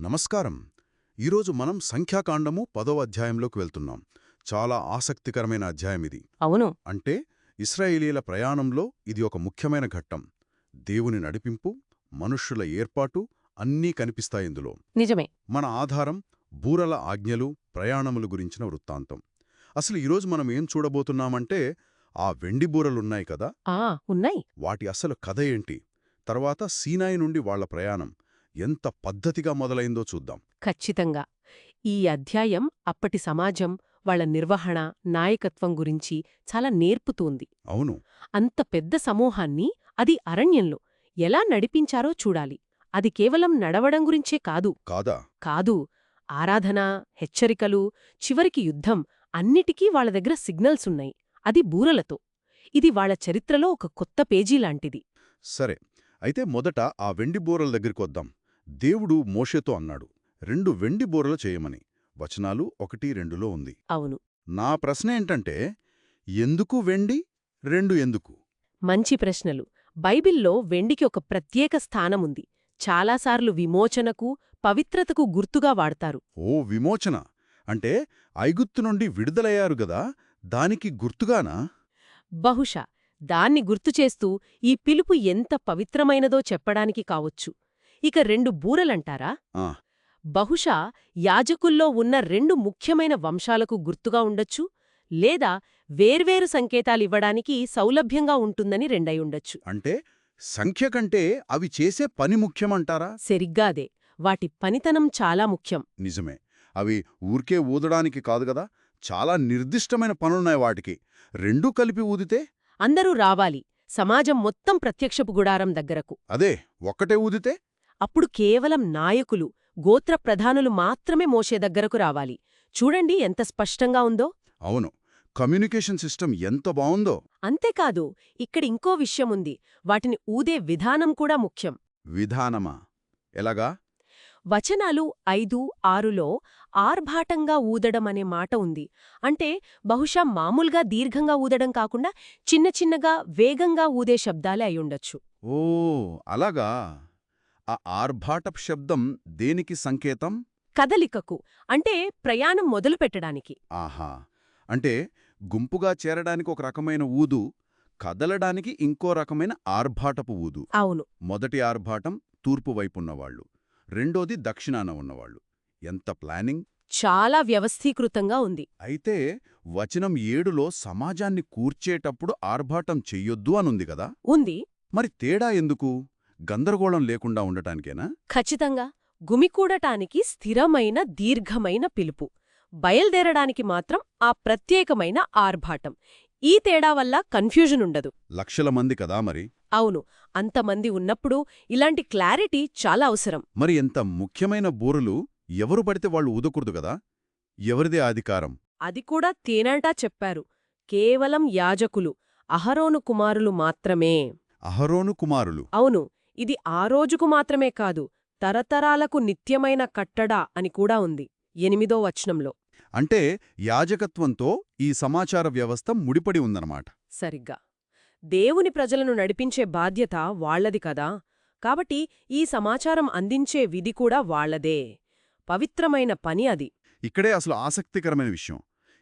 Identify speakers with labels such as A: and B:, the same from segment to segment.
A: నమస్కారం. ఈరోజు మనం సంఖ్యాకాండము పదో అధ్యాయంలోకి వెళ్తున్నాం. చాలా ఆసక్తికరమైన అధ్యాయం ఇది.
B: అవును.
A: అంటే ఇస్రాయేలీల ప్రయాణంలో ఇది ఒక ముఖ్యమైన ఘట్టం. దేవుని నడిపింపు మనుష్యుల ఏర్పాటు అన్నీ కనిపిస్తాయి ఇందులో.
B: నిజమే.
A: మన ఆధారం బూరల ఆజ్ఞలు ప్రయాణముల గురించిన వృత్తాంతం. అసలు ఈరోజు మనం ఏం చూడబోతున్నామంటే ఆ వెండి బూరలున్నాయి కదా?
B: ఉన్నాయి.
A: వాటి అసలు కథ ఏంటి? తర్వాత సీనాయి నుండి వాళ్ళ ప్రయాణం. ఎంత పద్ధతిగా మొదలైందో చూద్దాం.
B: ఖచ్చితంగా. ఈ అధ్యాయం అప్పటి సమాజం వాళ్ళ నిర్వహణ నాయకత్వం గురించి చాలా నేర్పుతోంది.
A: అవును.
B: అంత పెద్ద సమూహాన్ని అది అరణ్యంలో ఎలా నడిపించారో చూడాలి. అది కేవలం నడవడం గురించే కాదు.
A: కాదా?
B: కాదు. ఆరాధన హెచ్చరికలు చివరికి యుద్ధం అన్నిటికీ వాళ్ళ దగ్గర సిగ్నల్స్ ఉన్నాయి. అది బూరలతో. ఇది వాళ్ళ చరిత్రలో ఒక కొత్త పేజీ లాంటిది.
A: సరే. అయితే మొదట ఆ వెండి బూరల దగ్గరికొద్దాం దేవుడు మోషేతో అన్నాడు రెండు వెండి బూరలు చేయమని. వచనాలు ఒకటి రెండులో ఉంది.
B: అవును.
A: నా ప్రశ్న ఏంటంటే ఎందుకు వెండి? రెండు ఎందుకు?
B: మంచి ప్రశ్నలు. బైబిల్లో వెండికి ఒక ప్రత్యేక స్థానముంది. చాలాసార్లు విమోచనకు పవిత్రతకు గుర్తుగా వాడతారు.
A: ఓ విమోచన? అంటే ఐగుత్తు నుండి విడుదలయ్యారు గదా దానికి గుర్తుగానా?
B: బహుశా. దాన్ని గుర్తుచేస్తూ ఈ పిలుపు ఎంత పవిత్రమైనదో చెప్పడానికి కావచ్చు. ఇక రెండు బూరలంటారా? బహుశా యాజకుల్లో ఉన్న రెండు ముఖ్యమైన వంశాలకు గుర్తుగా ఉండొచ్చు లేదా వేర్వేరు సంకేతాలివ్వడానికి సౌలభ్యంగా ఉంటుందని రెండయుండొచ్చు
A: అంటే సంఖ్య కంటే అవి చేసే పని ముఖ్యమంటారా?
B: సరిగ్గాదే వాటి పనితనం చాలా ముఖ్యం.
A: నిజమే. అవి ఊరికే ఊదడానికి కాదు గదా చాలా నిర్దిష్టమైన పనులున్నాయి వాటికి. రెండూ కలిపి ఊదితే?
B: అందరూ రావాలి. సమాజం మొత్తం ప్రత్యక్షపు గుడారం దగ్గరకు.
A: అదే ఒక్కటే ఊదితే?
B: అప్పుడు కేవలం నాయకులు గోత్ర ప్రధానులు మాత్రమే మోషే దగ్గరకు రావాలి. చూడండి ఎంత స్పష్టంగా ఉందో.
A: అవును. కమ్యూనికేషన్ సిస్టమ్ ఎంత బావుందో.
B: అంతేకాదు ఇక్కడ ఇంకో విషయముంది వాటిని ఊదే విధానం కూడా ముఖ్యం.
A: విధానమా? ఎలాగా?
B: వచనాలు ఐదు ఆరులో ఆర్భాటంగా ఊదడం అనే మాట ఉంది. అంటే బహుశా మామూలుగా దీర్ఘంగా ఊదడం కాకుండా చిన్న చిన్నగా వేగంగా ఊదే శబ్దాలే అయ్యుండొచ్చు
A: ఓ అలాగా? ఆ ఆర్భాటప్ శబ్దం దేనికి సంకేతం?
B: కదలికకు అంటే ప్రయాణం మొదలుపెట్టడానికి.
A: ఆహా! అంటే గుంపుగా చేరడానికి ఒక రకమైన ఊదు కదలడానికి ఇంకో రకమైన ఆర్భాటపు ఊదు.
B: అవును.
A: మొదటి ఆర్భాటం తూర్పు వైపున్నవాళ్ళు రెండోది దక్షిణాన ఉన్నవాళ్ళు ఎంత ప్లానింగ్?
B: చాలా వ్యవస్థీకృతంగా ఉంది.
A: అయితే వచనం ఏడులో సమాజాన్ని కూర్చేటప్పుడు ఆర్భాటం చెయ్యొద్దు అనుంది గదా
B: ఉంది.
A: మరి తేడా ఎందుకు? గందరగోళం లేకుండా ఉండటానికేనా?
B: ఖచ్చితంగా. గుమికూడటానికి స్థిరమైన దీర్ఘమైన పిలుపు. బయల్దేరడానికి మాత్రం ఆ ప్రత్యేకమైన ఆర్భాటం. ఈ తేడా వల్ల కన్ఫ్యూజన్ ఉండదు.
A: లక్షల మంది కదా మరి?
B: అవును. అంతమంది ఉన్నప్పుడు ఇలాంటి క్లారిటీ చాలా అవసరం.
A: మరి ఎంత ముఖ్యమైన బూరలు ఎవరు పడితే వాళ్ళు ఊదకూడదు గదా ఎవరిదే అధికారం?
B: అది కూడా తేనంటా చెప్పారు. కేవలం యాజకులు. అహరోను కుమారులు మాత్రమే.
A: అహరోను కుమారులు.
B: అవును. ఇది ఆ రోజుకు మాత్రమే కాదు తరతరాలకు నిత్యమైన కట్టడా అని కూడా ఉంది. ఎనిమిదో వచనంలో.
A: అంటే యాజకత్వంతో ఈ సమాచార వ్యవస్థ ముడిపడి ఉందన్నమాట.
B: సరిగ్గా. దేవుని ప్రజలను నడిపించే బాధ్యత వాళ్ళది కదా. కాబట్టి ఈ సమాచారం అందించే విధి కూడా వాళ్ళదే పవిత్రమైన పని అది.
A: ఇక్కడే అసలు ఆసక్తికరమైన విషయం.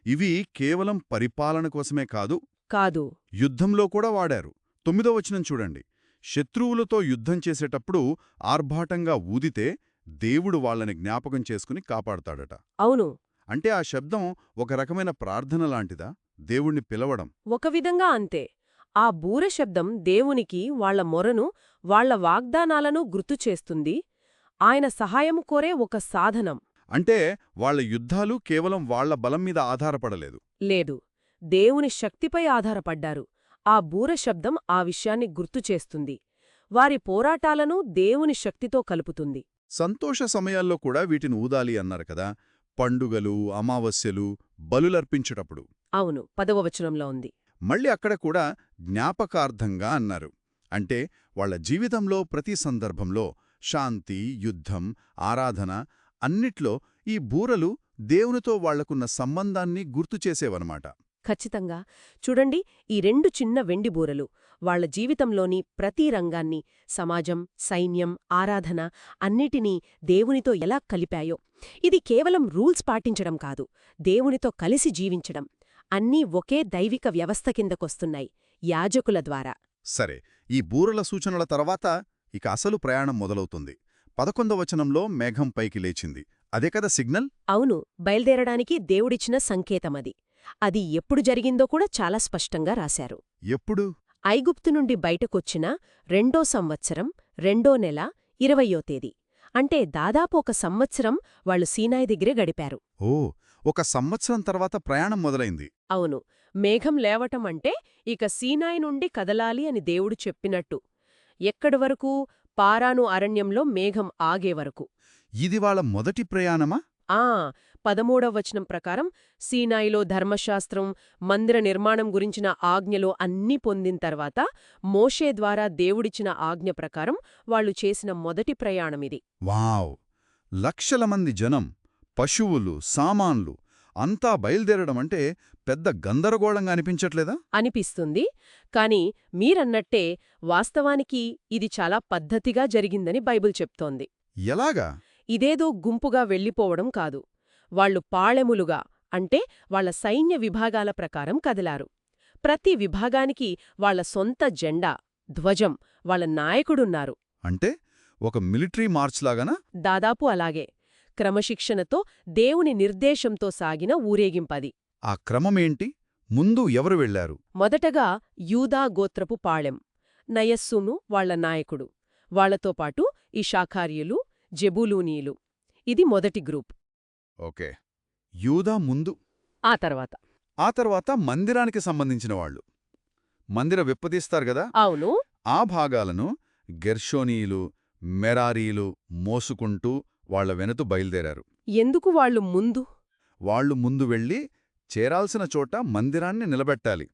A: ఇవి కేవలం పరిపాలన కోసమే కాదు
B: కాదు.
A: యుద్ధంలో కూడా వాడారు. తొమ్మిదో వచనం చూడండి. శత్రువులతో యుద్ధం చేసేటప్పుడు ఆర్భాటంగా ఊదితే దేవుడు వాళ్ళని జ్ఞాపకం చేసుకుని కాపాడతాడట.
B: అవును.
A: అంటే ఆ శబ్దం ఒక రకమైన ప్రార్థన లాంటిదా? దేవుణ్ణి పిలవడం.
B: ఒక విధంగా అంతే. ఆ బూర శబ్దం దేవునికి వాళ్ళ మొరను వాళ్ళ వాగ్దానాలను గుర్తుచేస్తుంది ఆయన సహాయము కోరే ఒక సాధనం.
A: అంటే వాళ్ళ యుద్ధాలు కేవలం వాళ్ళ బలం మీద ఆధారపడలేదు.
B: లేదు. దేవుని శక్తిపై ఆధారపడ్డారు. ఆ బూర శబ్దం ఆ విషయాన్ని గుర్తుచేస్తుంది వారి పోరాటాలను దేవుని శక్తితో కలుపుతుంది.
A: సంతోష సమయాల్లో కూడా వీటిని ఊదాలి అన్నారు కదా. పండుగలు అమావాస్యలు బలులర్పించేటప్పుడు.
B: అవును పదవ వచనంలో ఉంది.
A: మళ్ళీ అక్కడ కూడా జ్ఞాపకార్థంగా అన్నారు. అంటే వాళ్ళ జీవితంలో ప్రతి సందర్భంలో శాంతి యుద్ధం ఆరాధన అన్నిట్లో ఈ బూరలు దేవునితో వాళ్ళకున్న సంబంధాన్ని గుర్తుచేసేవన్నమాట
B: ఖచ్చితంగా. చూడండి ఈ రెండు చిన్న వెండి బూరలు. వాళ్ళ జీవితంలోని ప్రతి రంగాన్ని సమాజం సైన్యం ఆరాధన అన్నిటినీ దేవునితో ఎలా కలిపాయో. ఇది కేవలం రూల్స్ పాటించడం కాదు దేవునితో కలిసి జీవించడం. అన్నీ ఒకే దైవిక వ్యవస్థ కిందకొస్తున్నాయి యాజకుల ద్వారా.
A: సరే ఈ బూరల సూచనల తర్వాత ఇక అసలు ప్రయాణం మొదలవుతుంది. పదకొందవ వచనంలో మేఘం పైకి లేచింది. అదే కదా సిగ్నల్?
B: అవును బయల్దేరడానికి దేవుడిచ్చిన సంకేతమది. అది ఎప్పుడు జరిగిందో కూడా చాలా స్పష్టంగా రాశారు.
A: ఎప్పుడు?
B: ఐగుప్తు నుండి బయటకొచ్చిన రెండో సంవత్సరం రెండో నెల ఇరవయో తేదీ. అంటే దాదాపు ఒక సంవత్సరం వాళ్ళు సీనాయి దగ్గరే గడిపారు.
A: ఓ ఒక సంవత్సరం తర్వాత ప్రయాణం మొదలైంది.
B: అవును మేఘం లేవటం అంటే ఇక సీనాయి నుండి కదలాలి అని దేవుడు చెప్పినట్టు. ఎక్కడి వరకు? పారాను అరణ్యంలో మేఘం ఆగే వరకు.
A: ఇది వాళ్ళ మొదటి ప్రయాణమా?
B: ఆ పదమూడవ వచనం ప్రకారం సీనాయిలో ధర్మశాస్త్రం మందిర నిర్మాణం గురించిన ఆజ్ఞలో అన్నీ పొందిన తర్వాత మోషే ద్వారా దేవుడిచ్చిన ఆజ్ఞ ప్రకారం వాళ్ళు చేసిన మొదటి ప్రయాణమిది.
A: వావ్! లక్షల మంది జనం పశువులు సామాన్లు అంతా బయలుదేరడం అంటే పెద్ద గందరగోళంగా అనిపించట్లేదా?
B: అనిపిస్తుంది. కాని మీరన్నట్టే వాస్తవానికి ఇది చాలా పద్ధతిగా జరిగిందని బైబిల్ చెప్తోంది.
A: ఎలాగా?
B: ఇదేదో గుంపుగా వెళ్ళిపోవడం కాదు. వాళ్ళు పాళెములుగా అంటే వాళ్ళ సైన్య విభాగాల ప్రకారం కదిలారు. ప్రతి విభాగానికి వాళ్ళ సొంత జెండా ధ్వజం వాళ్ళ నాయకుడున్నారు.
A: అంటే ఒక మిలిటరీ మార్చ్ లాగానా?
B: దాదాపు అలాగే. క్రమశిక్షణతో దేవుని నిర్దేశంతో సాగిన ఊరేగింపది.
A: ఆ క్రమమేంటి? ముందు ఎవరు వెళ్ళారు
B: మొదటగా యూదా గోత్రపు పాళెం. నయస్సును వాళ్ళ నాయకుడు. వాళ్ళతో పాటు ఇషాఖార్యులు జెబూలూనీయులు. ఇది మొదటి గ్రూప్.
A: ఓకే. యూదా ముందు.
B: ఆ తర్వాత.
A: ఆ తర్వాత మందిరానికి సంబంధించిన వాళ్ళు. మందిర విప్పదీస్తారు గదా
B: అవును.
A: ఆ భాగాలను గెర్షోనీయులు మెరారీలు మోసుకుంటూ వాళ్ళ వెనుతు బయలుదేరారు.
B: ఎందుకు వాళ్ళు ముందు?
A: వాళ్ళు ముందు వెళ్ళి చేరాల్సిన చోట మందిరాన్ని నిలబెట్టాలి.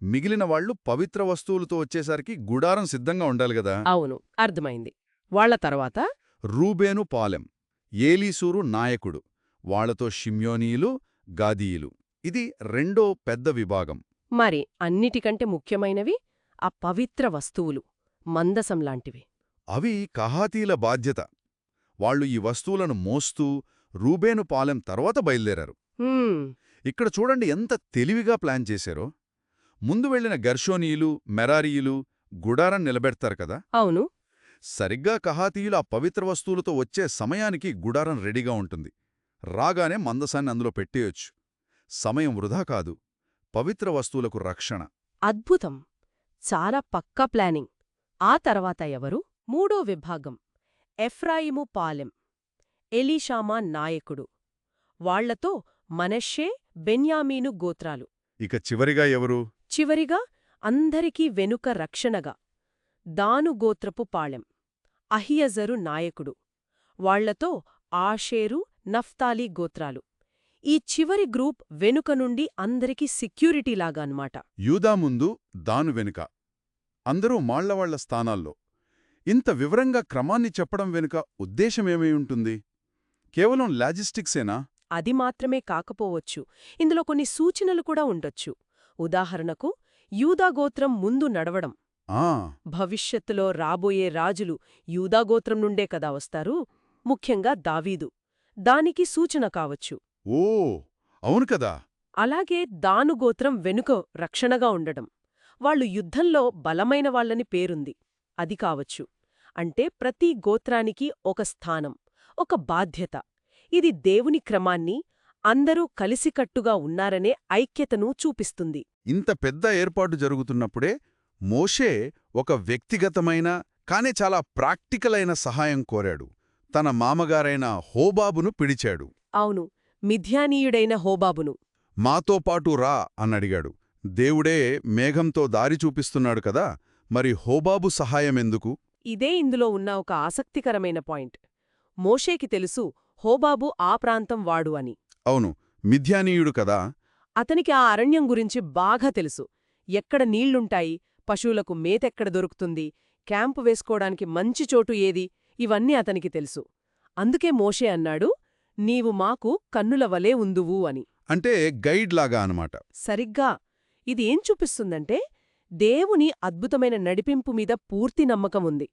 A: మిగిలిన వాళ్ళు పవిత్ర వస్తువులతో వచ్చేసరికి గుడారం సిద్ధంగా ఉండాలి గదా
B: అవును అర్థమైంది. వాళ్ళ తర్వాత?
A: రూబేను పాలెం. ఏలీసూరు నాయకుడు. వాళ్ళతో షిమ్యోనీయులు గాదీయులు. ఇది రెండో పెద్ద విభాగం.
B: మరి అన్నిటికంటే ముఖ్యమైనవి ఆ పవిత్ర వస్తువులు మందసంలాంటివి
A: అవి కహాతీల బాధ్యత. వాళ్ళు ఈ వస్తువులను మోస్తూ రూబేను పాలెం తర్వాత బయలుదేరారు. ఇక్కడ చూడండి ఎంత తెలివిగా ప్లాన్ చేశారో. ముందు వెళ్ళిన గర్షోనీయులు మెరారీయులు గుడారం నిలబెడతారు కదా.
B: అవును.
A: సరిగ్గా కహాతీయులు ఆ పవిత్ర వస్తువులతో వచ్చే సమయానికి గుడారం రెడీగా ఉంటుంది. రాగానే మందసాన్ని అందులో పెట్టేయొచ్చు. సమయం వృధా కాదు. పవిత్ర వస్తువులకు రక్షణ.
B: అద్భుతం. చాలా పక్కా ప్లానింగ్. ఆ తర్వాత ఎవరు? మూడో విభాగం. ఎఫ్రాయిము పాలెం. ఎలీషామా నాయకుడు. వాళ్ళతో మనషే బెన్యామీను గోత్రాలు.
A: ఇక చివరిగా ఎవరు?
B: చివరిగా అందరికీ వెనుక రక్షణగా. దాను గోత్రపు పాళెం అహియజరు నాయకుడు. వాళ్ళతో ఆషేరు నఫ్తాలీ గోత్రాలు. ఈ చివరి గ్రూప్ వెనుక నుండి అందరికీ సెక్యూరిటీలాగా అన్మాట
A: యూదా ముందు దాను వెనుక. అందరూ మాళ్ళవాళ్ళ స్థానాల్లో. ఇంత వివరంగా క్రమాన్ని చెప్పడం వెనుక ఉద్దేశమేమై ఉంటుంది? కేవలం లాజిస్టిక్సేనా?
B: అది మాత్రమే కాకపోవచ్చు. ఇందులో కొన్ని సూచనలు కూడా ఉండొచ్చు. ఉదాహరణకు యూదాగోత్రం ముందు నడవడం.
A: ఆ!
B: భవిష్యత్తులో రాబోయే రాజులు యూదాగోత్రం నుండే కదా వస్తారు? ముఖ్యంగా దావీదు. దానికి సూచన కావచ్చు.
A: ఓ అవును కదా.
B: అలాగే దానుగోత్రం వెనుక రక్షణగా ఉండడం. వాళ్ళు యుద్ధంలో బలమైన వాళ్ళని పేరుంది. అది కావచ్చు. అంటే ప్రతి గోత్రానికి ఒక స్థానం ఒక బాధ్యత. ఇది దేవుని క్రమాన్ని అందరూ కలిసికట్టుగా ఉన్నారనే ఐక్యతను చూపిస్తుంది.
A: ఇంత పెద్ద ఏర్పాటు జరుగుతున్నప్పుడే మోషే ఒక వ్యక్తిగతమైన కానే చాలా ప్రాక్టికల్ అయిన సహాయం కోరాడు. తన మామగారైన హోబాబును పిడిచాడు.
B: అవును మిథ్యానీయుడైన హోబాబును.
A: మాతో పాటు రా అన్నడిగాడు. దేవుడే మేఘంతో దారి చూపిస్తున్నాడు కదా మరి హోబాబు సహాయమెందుకు
B: ఇదే ఇందులో ఉన్న ఒక ఆసక్తికరమైన పాయింట్. మోషేకి తెలుసు హోబాబు ఆ ప్రాంతం వాడు అని.
A: అవును మిథ్యానీయుడు కదా.
B: అతనికి ఆ అరణ్యం గురించి బాగా తెలుసు. ఎక్కడ నీళ్ళుంటాయి పశువులకు మేతెక్కడ దొరుకుతుంది క్యాంపు వేసుకోవడానికి మంచి చోటు ఏది ఇవన్నీ అతనికి తెలుసు. అందుకే మోషే అన్నాడు నీవు మాకు కన్నుల వలే ఉందువు అని.
A: అంటే గైడ్ లాగా అనమాట
B: సరిగ్గా. ఇది ఏం చూపిస్తుందంటే దేవుని అద్భుతమైన నడిపింపు మీద పూర్తి నమ్మకం ఉంది.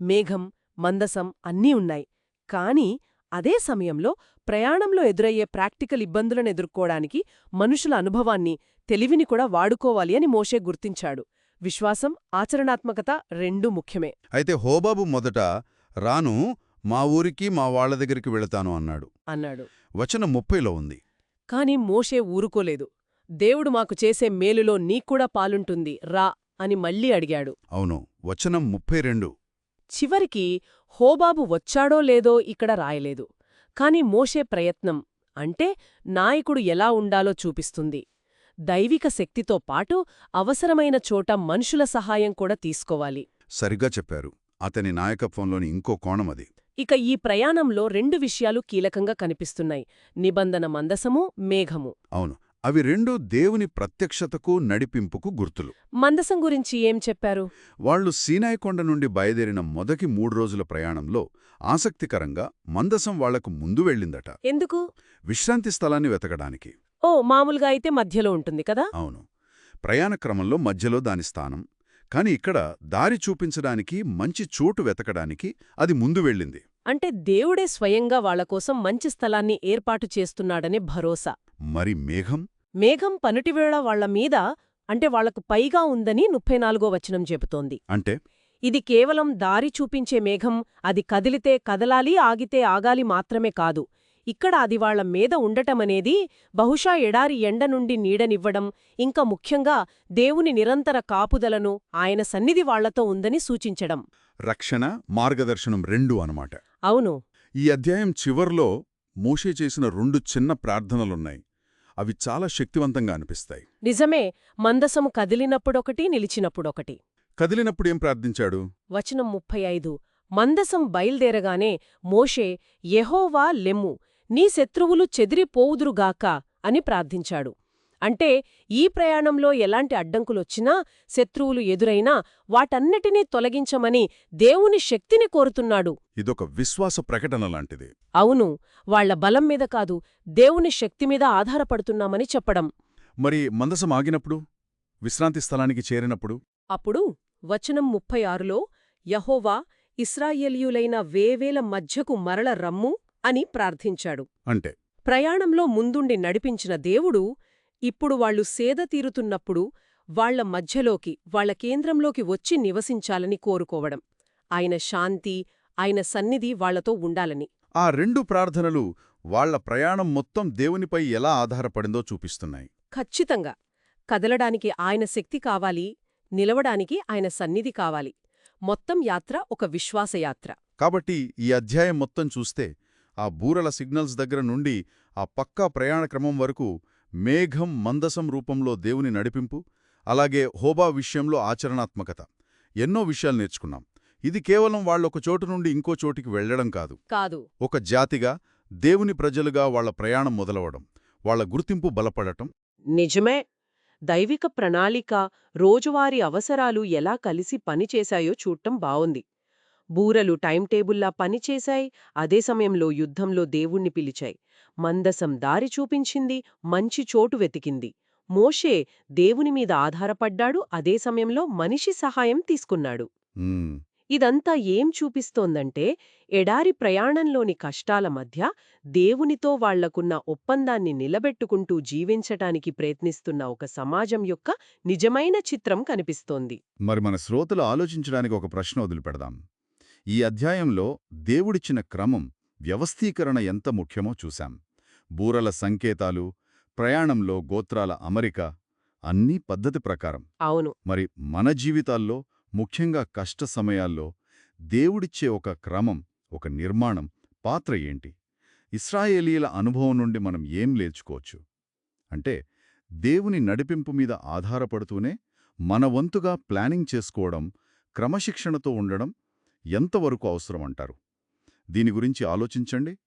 B: మేఘం మందసం అన్నీ ఉన్నాయి. కాని అదే సమయంలో ప్రయాణంలో ఎదురయ్యే ప్రాక్టికల్ ఇబ్బందులను ఎదుర్కోవడానికి మనుషుల అనుభవాన్ని తెలివిని కూడా వాడుకోవాలి అని మోషే గుర్తించాడు. విశ్వాసం ఆచరణాత్మకత రెండూ ముఖ్యమే.
A: అయితే హోబాబు మొదట రాను మా ఊరికి మా వాళ్ళ దగ్గరికి వెళతాను అన్నాడు.
B: అన్నాడు.
A: వచనం ముప్పైలో ఉంది.
B: కాని మోషే ఊరుకోలేదు. దేవుడు మాకు చేసే మేలులో నీకూడా పాలుంటుంది. రా అని మళ్ళీ అడిగాడు.
A: అవును వచనం ముప్పై రెండు
B: చివరికి హోబాబు వచ్చాడో లేదో ఇక్కడ రాయలేదు. కాని మోషే ప్రయత్నం అంటే నాయకుడు ఎలా ఉండాలో చూపిస్తుంది. దైవిక శక్తితో పాటు అవసరమైన చోట మనుషుల సహాయం కూడా తీసుకోవాలి.
A: సరిగ్గా చెప్పారు. అతని నాయకత్వంలోని ఇంకో కోణం అది.
B: ఇక ఈ ప్రయాణంలో రెండు విషయాలు కీలకంగా కనిపిస్తున్నాయి. నిబంధన మందసము మేఘము.
A: అవును. అవి రెండూ దేవుని ప్రత్యక్షతకు నడిపింపుకు గుర్తులు.
B: మందసం గురించి ఏం చెప్పారు?
A: వాళ్ళు సీనాయి కొండ నుండి బయలుదేరిన మొదటి మూడు రోజుల ప్రయాణంలో ఆసక్తికరంగా మందసం వాళ్ళకు ముందు వెళ్ళిందట.
B: ఎందుకు?
A: విశ్రాంతి స్థలాన్ని వెతకడానికి.
B: ఓ మామూలుగా అయితే మధ్యలో ఉంటుంది కదా?
A: అవును. ప్రయాణ క్రమంలో మధ్యలో దాని స్థానం కాని ఇక్కడ దారి చూపించడానికి మంచి చోటు వెతకడానికి అది ముందు వెళ్ళింది.
B: అంటే దేవుడే స్వయంగా వాళ్ళకోసం మంచి స్థలాన్ని ఏర్పాటు చేస్తున్నాడనే భరోసా.
A: మరి మేఘం?
B: మేఘం పనుటివేళ వాళ్ళ మీద అంటే వాళ్ళకు పైగా ఉందని ముప్పై నాలుగో వచనం చెబుతోంది.
A: అంటే?
B: ఇది కేవలం దారి చూపించే మేఘం అది కదిలితే కదలాలి ఆగితే ఆగాలి మాత్రమే కాదు. ఇక్కడ అది వాళ్ళ మీద ఉండటమనేది బహుశా ఎడారి ఎండ నుండి నీడనివ్వడం ఇంకా ముఖ్యంగా దేవుని నిరంతర కాపుదలను ఆయన సన్నిధి వాళ్ళతో ఉందని సూచించడం.
A: రక్షణ మార్గదర్శనం రెండు అనమాట
B: అవును.
A: ఈ అధ్యాయం చివర్లో మోషే చేసిన రెండు చిన్న ప్రార్థనలున్నాయి. అవి చాలా శక్తివంతంగా అనిపిస్తాయి.
B: నిజమే మందసము కదిలినప్పుడొకటి నిలిచినప్పుడొకటి.
A: కదిలినప్పుడేం ప్రార్థించాడు?
B: వచనం ముప్పై ఐదు. మందసం బయల్దేరగానే మోషే యెహోవా లెమ్ము నీ శత్రువులు చెదిరిపోవుదురుగాక అని ప్రార్థించాడు. అంటే ఈ ప్రయాణంలో ఎలాంటి అడ్డంకులొచ్చినా శత్రువులు ఎదురైనా వాటన్నిటినీ తొలగించమని దేవుని శక్తిని కోరుతున్నాడు.
A: ఇదొక విశ్వాస ప్రకటన లాంటిది.
B: అవును వాళ్ళ బలం మీద కాదు దేవుని శక్తి మీద ఆధారపడుతున్నామని చెప్పడం.
A: మరి మందసం ఆగినప్పుడు? విశ్రాంతి స్థలానికి చేరినప్పుడు?
B: అప్పుడు వచనం ముప్పై ఆరులో యహోవా ఇస్రాయేలీయులైన వేవేల మధ్యకు మరల రమ్ము అని ప్రార్థించాడు.
A: అంటే?
B: ప్రయాణంలో ముందుండి నడిపించిన దేవుడు ఇప్పుడు వాళ్ళు సేద తీరుతున్నప్పుడు వాళ్ళ మధ్యలోకి వాళ్ళ కేంద్రంలోకి వచ్చి నివసించాలని కోరుకోవడం. ఆయన శాంతి ఆయన సన్నిధి వాళ్ళతో ఉండాలని.
A: ఆ రెండు ప్రార్థనలు వాళ్ళ ప్రయాణం మొత్తం దేవునిపై ఎలా ఆధారపడిందో చూపిస్తున్నాయి.
B: ఖచ్చితంగా. కదలడానికి ఆయన శక్తి కావాలి నిలవడానికి ఆయన సన్నిధి కావాలి. మొత్తం యాత్ర ఒక విశ్వాసయాత్ర.
A: కాబట్టి ఈ అధ్యాయం మొత్తం చూస్తే ఆ బూరల సిగ్నల్స్ దగ్గర నుండి ఆ పక్కా ప్రయాణ క్రమం వరకు మేఘం మందసం రూపంలో దేవుని నడిపింపు అలాగే హోబా విషయంలో ఆచరణాత్మకత. ఎన్నో విషయాలు నేర్చుకున్నాం. ఇది కేవలం వాళ్ళొక చోటు నుండి ఇంకో చోటికి వెళ్ళడం కాదు.
B: కాదు.
A: ఒక జాతిగా దేవుని ప్రజలుగా వాళ్ళ ప్రయాణం మొదలవడం వాళ్ళ గుర్తింపు బలపడటం.
B: నిజమే. దైవిక ప్రణాళిక రోజువారీ అవసరాలు ఎలా కలిసి పనిచేశాయో చూడటం బావుంది. బూరలు టైం టేబుల్లా పనిచేశాయి అదే సమయంలో యుద్ధంలో దేవుణ్ణి పిలిచాయి. మందసం దారి చూపించింది. మంచి చోటు వెతికింది. మోషే దేవుని మీద ఆధారపడ్డాడు. అదే సమయంలో మనిషి సహాయం తీసుకున్నాడు. ఇదంతా ఏం చూపిస్తోందంటే ఎడారి ప్రయాణంలోని కష్టాల మధ్య దేవునితో వాళ్ళకున్న ఒప్పందాన్ని నిలబెట్టుకుంటూ జీవించటానికి ప్రయత్నిస్తున్న ఒక సమాజం యొక్క నిజమైన చిత్రం కనిపిస్తోంది.
A: మరి మన శ్రోతలు ఆలోచించడానికి ఒక ప్రశ్న వదిలిపెడదాం. ఈ అధ్యాయంలో దేవుడిచ్చిన క్రమం వ్యవస్థీకరణ ఎంత ముఖ్యమో చూశాం. బూరల సంకేతాలు ప్రయాణంలో గోత్రాల అమరిక అన్నీ పద్ధతి ప్రకారం.
B: అవును.
A: మరి మన జీవితాల్లో ముఖ్యంగా కష్ట సమయాల్లో దేవుడిచ్చే ఒక క్రమం ఒక నిర్మాణం పాత్ర ఏంటి? ఇస్రాయేలీల అనుభవం నుండి మనం ఏం లేచుకోవచ్చు? అంటే దేవుని నడిపింపు మీద ఆధారపడుతూనే మన వంతుగా ప్లానింగ్ చేసుకోవడం క్రమశిక్షణతో ఉండడం ఎంతవరకు అవసరమంటారు? దీని గురించి ఆలోచించండి.